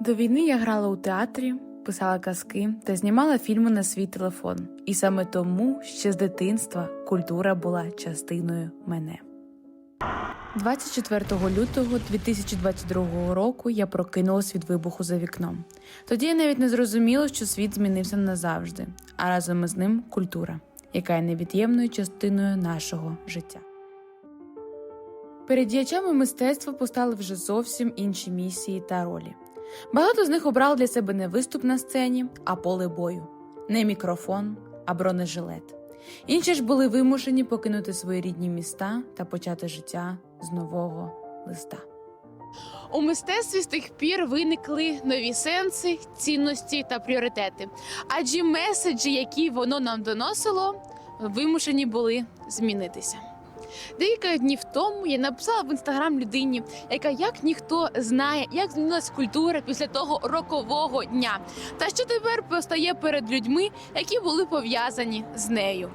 До війни я грала у театрі, писала казки та знімала фільми на свій телефон. І саме тому ще з дитинства культура була частиною мене. 24 лютого 2022 року я прокинулась від вибуху за вікном. Тоді я навіть не зрозуміла, що світ змінився назавжди, а разом із ним культура, яка є невід'ємною частиною нашого життя. Перед діячами мистецтва постали вже зовсім інші місії та ролі. Багато з них обрали для себе не виступ на сцені, а поле бою, не мікрофон, а бронежилет. Інші ж були вимушені покинути свої рідні міста та почати життя з нового листа. У мистецтві з тих пір виникли нові сенси, цінності та пріоритети. Адже меседжі, які воно нам доносило, вимушені були змінитися. Декілька днів тому я написала в інстаграм людині, яка як ніхто знає, як змінилась культура після того рокового дня, та що тепер постає перед людьми, які були пов'язані з нею.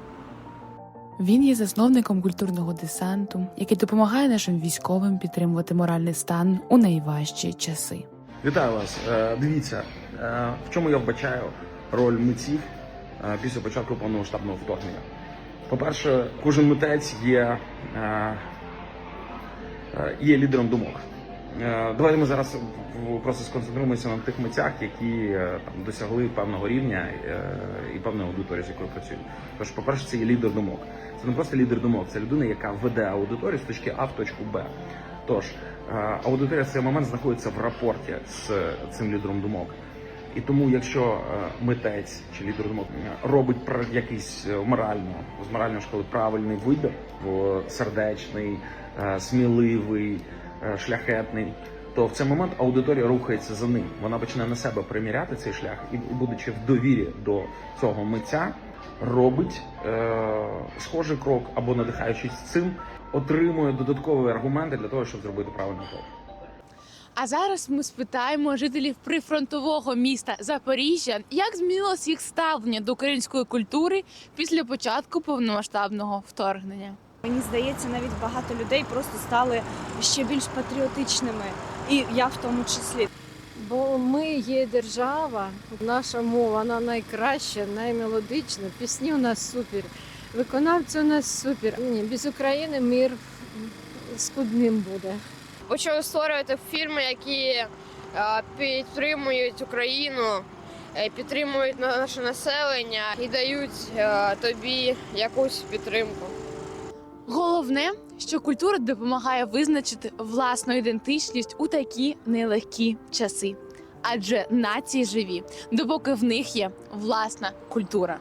Він є засновником культурного десанту, який допомагає нашим військовим підтримувати моральний стан у найважчі часи. Вітаю вас. Е, Дивіться, е, в чому я вбачаю роль митців е, після початку повномасштабного вторгнення. По-перше, кожен митець є, е, е, є лідером думок. Е, Давайте ми зараз просто сконцентруємося на тих митцях, які там досягли певного рівня і певної аудиторії, з якою працюють. Тож, по-перше, це є лідер думок. Це не просто лідер думок, це людина, яка веде аудиторію з точки А в точку Б. Тож аудиторія в цей момент знаходиться в рапорті з цим лідером думок. І тому, якщо е, митець чи лідер робить якийсь е, морально з моральної школи правильний вибір, о, сердечний, е, сміливий, шляхетний, то в цей момент аудиторія рухається за ним. Вона почне на себе приміряти цей шлях і будучи в довірі до цього митця, робить е, схожий крок або надихаючись цим, отримує додаткові аргументи для того, щоб зробити правильний крок. А зараз ми спитаємо жителів прифронтового міста Запоріжжя, як змінилось їх ставлення до української культури після початку повномасштабного вторгнення. Мені здається, навіть багато людей просто стали ще більш патріотичними, і я в тому числі. Бо ми є держава, наша мова вона найкраща, наймелодична. Пісні у нас супер, виконавці у нас супер. Ні, без України мир скудним буде. Почали створювати фільми, які е, підтримують Україну, е, підтримують на- наше населення і дають е, тобі якусь підтримку. Головне, що культура допомагає визначити власну ідентичність у такі нелегкі часи. Адже нації живі, допоки в них є власна культура.